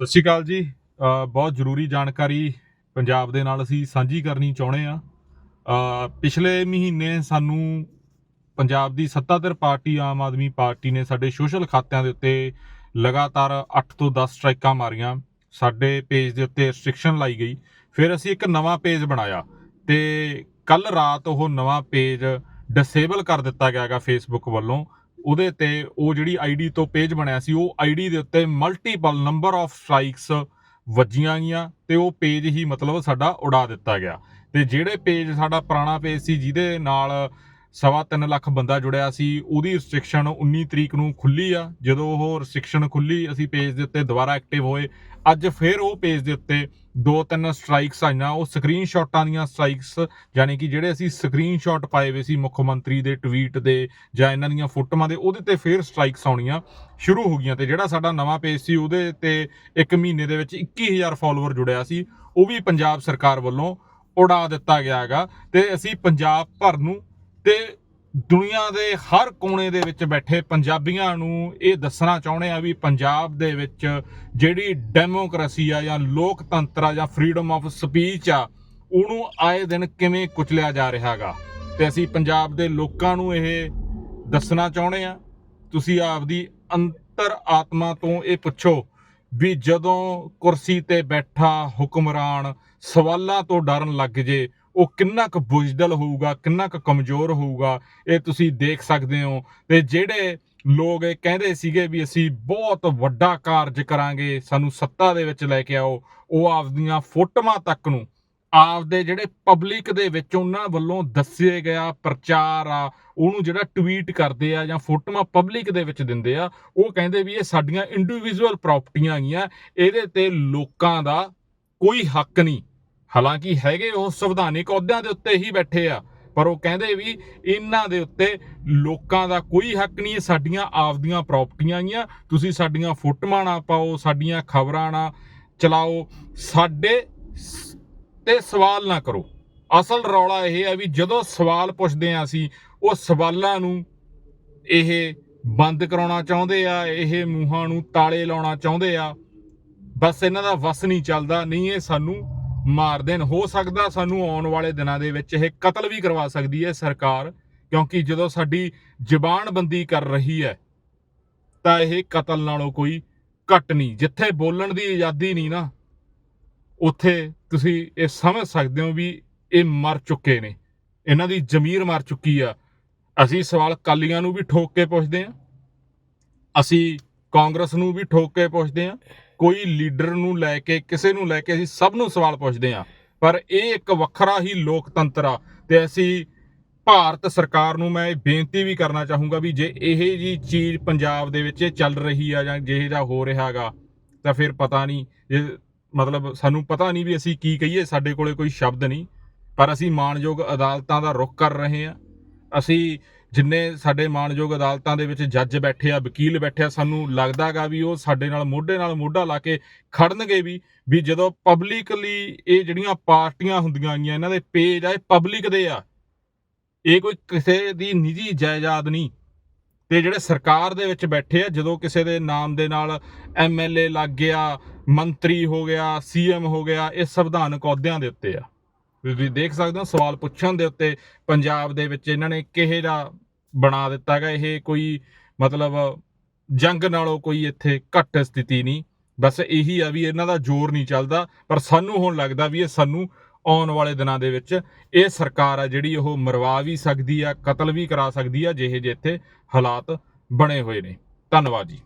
ਸਤਿ ਸ਼੍ਰੀ ਅਕਾਲ ਜੀ। ਬਹੁਤ ਜ਼ਰੂਰੀ ਜਾਣਕਾਰੀ ਪੰਜਾਬ ਦੇ ਨਾਲ ਅਸੀਂ ਸਾਂਝੀ ਕਰਨੀ ਚਾਹੁੰਦੇ ਆ ਪਿਛਲੇ ਮਹੀਨੇ ਸਾਨੂੰ ਪੰਜਾਬ ਦੀ ਸੱਤਾਧਰ ਪਾਰਟੀ, ਆਮ ਆਦਮੀ ਪਾਰਟੀ ਨੇ ਸਾਡੇ ਸੋਸ਼ਲ ਖਾਤਿਆਂ ਦੇ ਉੱਤੇ ਲਗਾਤਾਰ 8 ਤੋਂ 10 ਸਟ੍ਰਾਈਕਾਂ ਮਾਰੀਆਂ। ਸਾਡੇ ਪੇਜ ਦੇ ਉੱਤੇ ਰੈਸਟ੍ਰਿਕਸ਼ਨ ਲਾਈ ਗਈ। ਫਿਰ ਅਸੀਂ ਇੱਕ ਨਵਾਂ ਪੇਜ ਬਣਾਇਆ ਤੇ ਕੱਲ ਰਾਤ ਉਹ ਨਵਾਂ ਪੇਜ ਡਿਸੇਬਲ ਕਰ ਦਿੱਤਾ ਗਿਆ ਹੈਗਾ ਫੇਸਬੁੱਕ ਵੱਲੋਂ। ਉਹਦੇ ਤੇ ਉਹ ਜਿਹੜੀ ਆਈਡੀ ਤੋਂ ਪੇਜ ਬਣਿਆ ਸੀ, ਉਹ ਆਈਡੀ ਦੇ ਉੱਤੇ ਮਲਟੀਪਲ ਨੰਬਰ ਆਫ ਸਟ੍ਰਾਈਕਸ ਵੱਜੀਆਂ ਗਈਆਂ ਤੇ ਉਹ ਪੇਜ ਹੀ ਮਤਲਬ ਸਾਡਾ ਉਡਾ ਦਿੱਤਾ ਗਿਆ। ਤੇ ਜਿਹੜੇ ਪੇਜ ਸਾਡਾ ਪੁਰਾਣਾ ਪੇਜ ਸੀ, ਜਿਹਦੇ ਨਾਲ ਸਵਾ ਤਿੰਨ ਲੱਖ ਬੰਦਾ ਜੁੜਿਆ ਸੀ, ਉਹਦੀ ਰੈਸਟ੍ਰਿਕਸ਼ਨ 19 ਤਰੀਕ ਨੂੰ ਖੁੱਲੀ ਆ। ਜਦੋਂ ਉਹ ਰੈਸਟ੍ਰਿਕਸ਼ਨ ਖੁੱਲੀ, ਅਸੀਂ ਪੇਜ ਦੇ ਉੱਤੇ ਦੁਬਾਰਾ ਐਕਟਿਵ ਹੋਏ। ਅੱਜ ਫਿਰ ਉਹ ਪੇਜ ਦੇ ਉੱਤੇ ਦੋ ਤਿੰਨ ਸਟ੍ਰਾਈਕਸ ਆਈਆਂ। ਉਹ ਸਕਰੀਨਸ਼ਾਟਾਂ ਦੀਆਂ ਸਟ੍ਰਾਈਕਸ ਯਾਨੀ ਕਿ ਜਿਹੜੇ ਅਸੀਂ ਸਕਰੀਨਸ਼ਾਟ ਪਾਏ ਹੋਏ ਸੀ ਮੁੱਖ ਮੰਤਰੀ ਦੇ ਟਵੀਟ ਦੇ ਜਾਂ ਇਹਨਾਂ ਦੀਆਂ ਫੋਟੋਆਂ ਦੇ, ਉਹਦੇ ਤੇ ਫਿਰ ਸਟ੍ਰਾਈਕਸ ਆਉਣੀਆਂ ਸ਼ੁਰੂ ਹੋ ਗਈਆਂ ਤੇ ਜਿਹੜਾ ਸਾਡਾ ਨਵਾਂ ਪੇਜ ਸੀ, ਉਹਦੇ ਤੇ ਇੱਕ ਮਹੀਨੇ ਦੇ ਵਿੱਚ 21000 ਫਾਲੋਅਰ ਜੁੜਿਆ ਸੀ। ਉਹ ਵੀ ਪੰਜਾਬ ਸਰਕਾਰ ਵੱਲੋਂ ਉਡਾ ਦਿੱਤਾ ਗਿਆ ਹੈਗਾ ਤੇ ਅਸੀਂ ਪੰਜਾਬ ਭਰ ਨੂੰ ਤੇ ਦੁਨੀਆ ਦੇ ਹਰ ਕੋਨੇ ਦੇ ਵਿੱਚ ਬੈਠੇ ਪੰਜਾਬੀਆਂ ਨੂੰ ਇਹ ਦੱਸਣਾ ਚਾਹੁੰਦੇ ਆ ਵੀ ਪੰਜਾਬ ਦੇ ਵਿੱਚ ਜਿਹੜੀ ਡੈਮੋਕ੍ਰੇਸੀ ਆ ਜਾਂ ਲੋਕਤੰਤਰ ਆ ਜਾਂ ਫਰੀडम ਆਫ ਸਪੀਚ ਆ, ਉਹਨੂੰ ਆਏ ਦਿਨ ਕਿਵੇਂ ਕੁਚਲਿਆ ਜਾ ਰਿਹਾ ਹੈਗਾ ਤੇ ਅਸੀਂ ਪੰਜਾਬ ਦੇ ਲੋਕਾਂ ਨੂੰ ਇਹ ਦੱਸਣਾ ਚਾਹੁੰਦੇ ਆ। ਤੁਸੀਂ ਆਪਦੀ ਅੰਤਰ ਆਤਮਾ ਤੋਂ ਇਹ ਪੁੱਛੋ ਵੀ ਜਦੋਂ ਕੁਰਸੀ ਤੇ ਬੈਠਾ ਹੁਕਮਰਾਨ ਸਵਾਲਾਂ ਤੋਂ ਡਰਨ ਲੱਗ ਜੇ ਉਹ ਕਿੰਨਾ ਕੁ ਬੁਜਦਲ ਹੋਊਗਾ, ਕਿੰਨਾ ਕੁ ਕਮਜ਼ੋਰ ਹੋਊਗਾ, ਇਹ ਤੁਸੀਂ ਦੇਖ ਸਕਦੇ ਹੋ। ਤੇ ਜਿਹੜੇ ਲੋਕ ਇਹ ਕਹਿੰਦੇ ਸੀਗੇ ਵੀ ਅਸੀਂ ਬਹੁਤ ਵੱਡਾ ਕਾਰਜ ਕਰਾਂਗੇ, ਸਾਨੂੰ ਸੱਤਾ ਦੇ ਵਿੱਚ ਲੈ ਕੇ ਆਓ, ਉਹ ਆਪਦੀਆਂ ਫੋਟੋਆਂ ਤੱਕ ਨੂੰ ਆਪਦੇ ਜਿਹੜੇ ਪਬਲਿਕ ਦੇ ਵਿੱਚ ਉਹਨਾਂ ਵੱਲੋਂ ਦੱਸੇ ਗਿਆ ਪ੍ਰਚਾਰ ਆ, ਉਹਨੂੰ ਜਿਹੜਾ ਟਵੀਟ ਕਰਦੇ ਆ ਜਾਂ ਫੋਟੋਆਂ ਪਬਲਿਕ ਦੇ ਵਿੱਚ ਦਿੰਦੇ ਆ, ਉਹ ਕਹਿੰਦੇ ਵੀ ਇਹ ਸਾਡੀਆਂ ਇੰਡੀਵਿਜੂਅਲ ਪ੍ਰਾਪਰਟੀਆਂ ਹੈਗੀਆਂ, ਇਹਦੇ ਤੇ ਲੋਕਾਂ ਦਾ ਕੋਈ ਹੱਕ ਨਹੀਂ। ਹਾਲਾਂਕਿ ਹੈਗੇ ਉਹ ਸੰਵਿਧਾਨਿਕ ਅਹੁਦਿਆਂ ਦੇ ਉੱਤੇ ਹੀ ਬੈਠੇ ਆ, ਪਰ ਉਹ ਕਹਿੰਦੇ ਵੀ ਇਹਨਾਂ ਦੇ ਉੱਤੇ ਲੋਕਾਂ ਦਾ ਕੋਈ ਹੱਕ ਨਹੀਂ ਸਾਡੀਆਂ ਆਪਦੀਆਂ ਪ੍ਰਾਪਰਟੀਆਂ ਹੈਗੀਆਂ ਤੁਸੀਂ ਸਾਡੀਆਂ ਫੋਟੋਆਂ ਨਾ ਪਾਓ, ਸਾਡੀਆਂ ਖਬਰਾਂ ਨਾ ਚਲਾਓ, ਸਾਡੇ ਤੇ ਸਵਾਲ ਨਾ ਕਰੋ। ਅਸਲ ਰੌਲਾ ਇਹ ਹੈ ਵੀ ਜਦੋਂ ਸਵਾਲ ਪੁੱਛਦੇ ਆ ਅਸੀਂ, ਉਹ ਸਵਾਲਾਂ ਨੂੰ ਇਹ ਬੰਦ ਕਰਾਉਣਾ ਚਾਹੁੰਦੇ ਆ, ਇਹ ਮੂੰਹਾਂ ਨੂੰ ਤਾਲੇ ਲਾਉਣਾ ਚਾਹੁੰਦੇ ਆ, ਬਸ ਇਹਨਾਂ ਦਾ ਵਸ ਨਹੀਂ ਚੱਲਦਾ, ਨਹੀਂ ਇਹ ਸਾਨੂੰ ਮਾਰ ਦੇਣ। ਹੋ ਸਕਦਾ ਸਾਨੂੰ ਆਉਣ ਵਾਲੇ ਦਿਨਾਂ ਦੇ ਵਿੱਚ ਇਹ ਕਤਲ ਵੀ ਕਰਵਾ ਸਕਦੀ ਹੈ ਸਰਕਾਰ, ਕਿਉਂਕਿ ਜਦੋਂ ਸਾਡੀ ਜ਼ਬਾਨ ਬੰਦੀ ਕਰ ਰਹੀ ਹੈ, ਤਾਂ ਇਹ ਕਤਲ ਨਾਲੋਂ ਕੋਈ ਘੱਟ ਨਹੀਂ। ਜਿੱਥੇ ਬੋਲਣ ਦੀ ਆਜ਼ਾਦੀ ਨਹੀਂ ਨਾ, ਉੱਥੇ ਤੁਸੀਂ ਇਹ ਸਮਝ ਸਕਦੇ ਹੋ ਵੀ ਇਹ ਮਰ ਚੁੱਕੇ ਨੇ। ਇਹਨਾਂ ਦੀ ਜ਼ਮੀਰ ਮਰ ਚੁੱਕੀ ਆ। ਅਸੀਂ ਸਵਾਲ ਕਾਲੀਆਂ ਨੂੰ ਵੀ ਠੋਕ ਕੇ ਪੁੱਛਦੇ ਆ ਅਸੀਂ ਕਾਂਗਰਸ ਨੂੰ ਵੀ ਠੋਕ ਕੇ ਪੁੱਛਦੇ ਆ ਕੋਈ ਲੀਡਰ ਨੂੰ ਲੈ ਕੇ, ਕਿਸੇ ਨੂੰ ਲੈ ਕੇ ਅਸੀਂ ਸਭ ਨੂੰ ਸਵਾਲ ਪੁੱਛਦੇ ਆ ਪਰ ਇਹ ਇੱਕ ਵੱਖਰਾ ਹੀ ਲੋਕਤੰਤਰ ਆ ਤੇ ਅਸੀਂ ਭਾਰਤ ਸਰਕਾਰ ਨੂੰ ਮੈਂ ਇਹ ਬੇਨਤੀ ਵੀ ਕਰਨਾ ਚਾਹੂੰਗਾ ਵੀ ਜੇ ਇਹ ਜੀ ਚੀਜ਼ ਪੰਜਾਬ ਦੇ ਵਿੱਚ ਚੱਲ ਰਹੀ ਆ ਜਾਂ ਜਿਹੇ ਜਿਹਾ ਹੋ ਰਿਹਾ ਰਿਹਾਗਾ ਤਾਂ ਫਿਰ ਪਤਾ ਨਹੀਂ ਜੇ ਮਤਲਬ ਸਾਨੂੰ ਪਤਾ ਨਹੀਂ ਵੀ ਅਸੀਂ ਕੀ ਕਹੀਏ, ਸਾਡੇ ਕੋਲੇ ਕੋਈ ਸ਼ਬਦ ਨਹੀਂ। ਪਰ ਅਸੀਂ ਮਾਣਯੋਗ ਅਦਾਲਤਾਂ ਦਾ ਰੁਖ ਕਰ ਰਹੇ ਹਾਂ। ਅਸੀਂ ਜਿੰਨੇ ਸਾਡੇ ਮਾਣਯੋਗ ਅਦਾਲਤਾਂ ਦੇ ਵਿੱਚ ਜੱਜ ਬੈਠੇ ਆ, ਵਕੀਲ ਬੈਠੇ ਆ, ਸਾਨੂੰ ਲੱਗਦਾਗਾ ਵੀ ਉਹ ਸਾਡੇ ਨਾਲ ਮੋਢੇ ਨਾਲ ਮੋਢਾ ਲਾ ਕੇ ਖੜਨਗੇ ਵੀ ਵੀ ਜਦੋਂ ਪਬਲਿਕਲੀ ਇਹ ਜਿਹੜੀਆਂ ਪਾਰਟੀਆਂ ਹੁੰਦੀਆਂ ਆਈਆਂ, ਇਹਨਾਂ ਦੇ ਪੇਜ ਆ, ਇਹ ਪਬਲਿਕ ਦੇ ਆ। ਇਹ ਕੋਈ ਕਿਸੇ ਦੀ ਨਿੱਜੀ ਜਾਇਦਾਦ ਨਹੀਂ। ਤੇ ਜਿਹੜੇ ਸਰਕਾਰ ਦੇ ਵਿੱਚ ਬੈਠੇ ਆ, ਜਦੋਂ ਕਿਸੇ ਦੇ ਨਾਮ ਦੇ ਨਾਲ ਐਮਐਲਏ ਲੱਗ ਗਿਆ, ਮੰਤਰੀ ਹੋ ਗਿਆ ਸੀਐਮ ਹੋ ਗਿਆ, ਇਹ ਸੰਵਿਧਾਨਕ ਅਹੁਦਿਆਂ ਦੇ ਉੱਤੇ ਆ। ਤੁਸੀਂ ਦੇਖ ਸਕਦੇ ਹੋ ਸਵਾਲ ਪੁੱਛਣ ਦੇ ਉੱਤੇ ਪੰਜਾਬ ਦੇ ਵਿੱਚ ਇਹਨਾਂ ਨੇ ਕਿਹੇ ਦਾ ਬਣਾ ਦਿੱਤਾ ਹੈਗਾ, ਇਹ ਕੋਈ ਮਤਲਬ ਜੰਗ ਨਾਲੋਂ ਕੋਈ ਇੱਥੇ ਘੱਟ ਸਥਿਤੀ ਨਹੀਂ। ਬਸ ਇਹੀ ਆ ਵੀ ਇਹਨਾਂ ਦਾ ਜ਼ੋਰ ਨਹੀਂ ਚੱਲਦਾ, ਪਰ ਸਾਨੂੰ ਹੁਣ ਲੱਗਦਾ ਵੀ ਇਹ ਸਾਨੂੰ ਆਉਣ ਵਾਲੇ ਦਿਨਾਂ ਦੇ ਵਿੱਚ ਇਹ ਸਰਕਾਰ ਆ ਜਿਹੜੀ ਉਹ ਮਰਵਾ ਵੀ ਸਕਦੀ ਆ, ਕਤਲ ਵੀ ਕਰਾ ਸਕਦੀ ਆ, ਜਿਹੇ ਜਿਹੇ ਇੱਥੇ ਹਾਲਾਤ ਬਣੇ ਹੋਏ ਨੇ। ਧੰਨਵਾਦ ਜੀ।